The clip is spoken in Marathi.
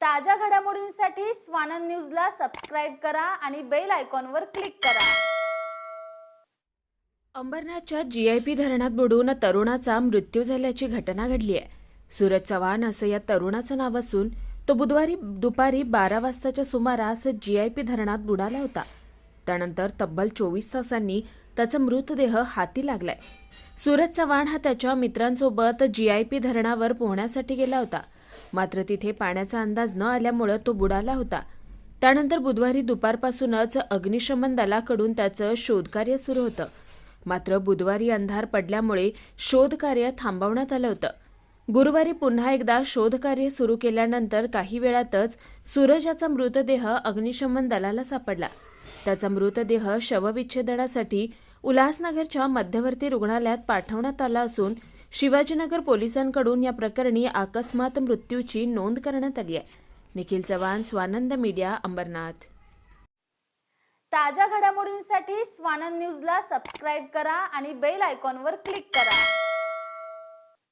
ताज्या घडामोडींसाठी स्वानंद न्यूजला सबस्क्राईब करा आणि बेल आयकॉनवर क्लिक करा. अंबरनाथच्या जी आय पी धरणात बुडून तरुणाचा मृत्यू झाल्याची घटना घडली आहे. सूरज चव्हाण असं या तरुणाचं नाव असून तो बुधवारी दुपारी बारा वाजताच्या सुमारास जी आय पी धरणात बुडाला होता. त्यानंतर तब्बल चोवीस तासांनी त्याचा मृतदेह हाती लागलाय. सूरज चव्हाण हा त्याच्या मित्रांसोबत जी आय पी धरणावर पोहण्यासाठी गेला होता. मात्र तिथे पाण्याचा अंदाज न आल्यामुळं तो बुडाला होता. त्यानंतर बुधवारी दुपारपासूनच अग्निशमन दलाकडून त्याचं शोधकार्य सुरू होतं. मात्र बुधवारी अंधार पडल्यामुळे शोधकार्य थांबवण्यात आलं होतं. गुरुवारी पुन्हा एकदा शोधकार्य सुरू केल्यानंतर काही वेळातच सूरज याचा मृतदेह अग्निशमन दलाला सापडला. त्याचा मृतदेह शवविच्छेदनासाठी उल्हासनगरच्या मध्यवर्ती रुग्णालयात पाठवण्यात आला असून शिवाजीनगर पोलिसांकडून या प्रकरणी अकस्मात मृत्यूची नोंद करण्यात आली आहे. निखिल चव्हाण स्वानंद मीडिया अंबरनाथ. ताज्या घडामोडींसाठी स्वानंद न्यूजला सबस्क्राईब करा आणि बेल आयकॉनवर क्लिक करा.